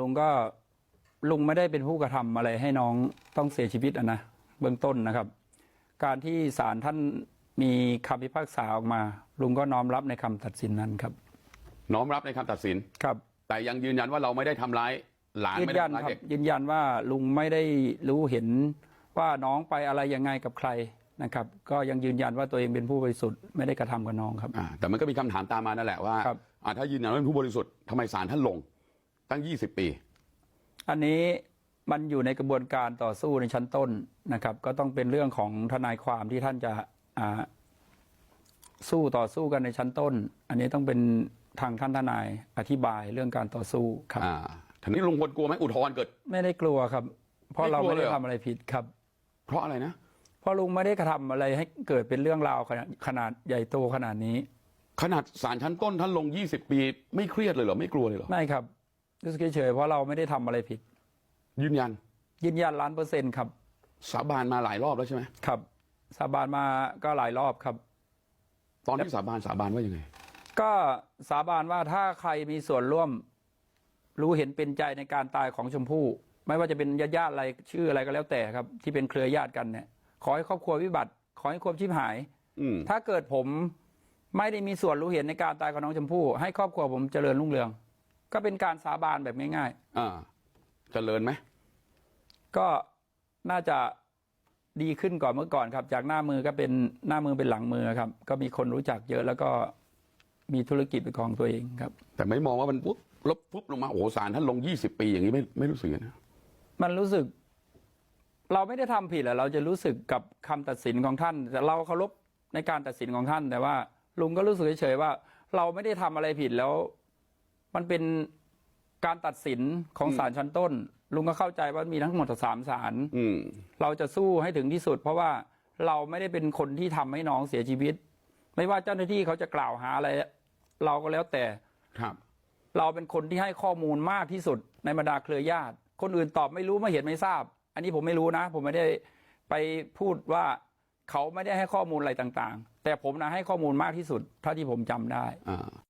ลุงก็ลุงไม่ได้เป็นผู้กระทำอะไรให้น้องต้องเสียชีวิตอะนะเบื้องต้นนะครับ การที่ศาลท่านมีคำพิพากษาออกมา ลุงก็น้อมรับในคำตัดสินนั้นครับ น้อมรับในคำตัดสินครับ แต่ยังยืนยันว่าเราไม่ได้ทำร้ายหลานยืไม่นได้ยันทำร้ายครับเด็กยืนยันว่าลุงไม่ได้รู้เห็นว่าน้องไปอะไรยังไงกับใครนะครับ ก็ยังยืนยันว่าตัวเองเป็นผู้บริสุทธิ์ไม่ได้กระทำกับน้องครับอ่าแต่มันก็มีคำถามตามมานั่นแหละว่าครับอ่าถ้ายืนยันว่าเป็นผู้บริสุทธิ์ทำไมศาลท่านลง ตั้ง 20 ปี อันนี้มันอยู่ในกระบวนการต่อสู้ในชั้นต้นนะครับ ก็ต้องเป็นเรื่องของทนายความที่ท่านจะอ่าสู้ต่อสู้กันในชั้นต้น อันนี้ต้องเป็นทางท่านทนายอธิบายเรื่องการต่อสู้ครับอ่าทีนี้ลุงพลกลัวไหมอุทธรณ์เกิด ไม่ได้กลัวครับ เพราะไม่เรากลัวไม่เลได้ยเหรอทำอะไรผิดครับ เพราะอะไรนะเพราะลุงไม่ได้กระทำอะไรให้เกิดเป็นเรื่องราวขนาดขนาดใหญ่โตขนาดนี้ ขนาดศาลชั้นต้นท่านลง 20 ปี ไม่เครียดเลยเหรอไม่กลัวเลยเหรอไม่ครับ รู้สึกเฉยๆเพราะเราไม่ได้ทำอะไรผิด ยืนยัน ยืนยันล้านเปอร์เซ็นต์ครับ สาบานมาหลายรอบแล้วใช่ไหมครับ สาบานมาก็หลายรอบครับ ตอนที่สาบานสาบานว่ายังไง ก็สาบานว่าถ้าใครมีส่วนร่วม รู้เห็นเป็นใจในการตายของชมพู่ ไม่ว่าจะเป็นญาติญาติๆอะไรชื่ออะไรก็แล้วแต่ครับ ที่เป็นเครือญาติกันเนี่ย ขอให้ครอบครัววิบัติ ขอให้ความชิบหาย อืมถ้าเกิดผมไม่ได้มีส่วนรู้เห็นในการตายของน้องชมพู่ ให้ครอบครัวผมเจริญรุ่งเรือง ก็เป็นการสาบานแบบง่ายอ่าเจริญไหมๆ ก็น่าจะดีขึ้นกว่อนเมื่อก่อนครับ จากหน้ามือก็เป็นหน้ามือเป็นหลังมือครับ ก็มีคนรู้จักเยอะแล้วก็มีธุรกิจเป็นของตัวเองครับ แต่ไม่มองว่ามันปุ๊บลบปุ๊บลงมาโอ้โหศาลท่านลง20ปีอย่างนี้ไม่ไม่รู้สึกนะมันรู้สึก เราไม่ได้ทำผิดอะเราจะรู้สึกกับคำตัดสินของท่าน แต่เราเคารพในการตัดสินของท่าน แต่ว่าลุงก็รู้สึกเฉยๆว่า เราไม่ได้ทำอะไรผิดแล้ว มันเป็นการตัดสินของศาลชั้นต้น ลุงก็เข้าใจว่ามีทั้งหมดสามศาลอืมเราจะสู้ให้ถึงที่สุด เพราะว่าเราไม่ได้เป็นคนที่ทำให้น้องเสียชีวิต ไม่ว่าเจ้าหน้าที่เขาจะกล่าวหาอะไร เราก็แล้วแต่ครับ เราเป็นคนที่ให้ข้อมูลมากที่สุดในบรรดาเครือญาติ คนอื่นตอบไม่รู้ไม่เห็นไม่ทราบ อันนี้ผมไม่รู้นะ ผมไม่ได้ไปพูดว่าเขาไม่ได้ให้ข้อมูลอะไรต่าง ๆ แต่ผมนะให้ข้อมูลมากที่สุดเท่าที่ผมจำได้อ่า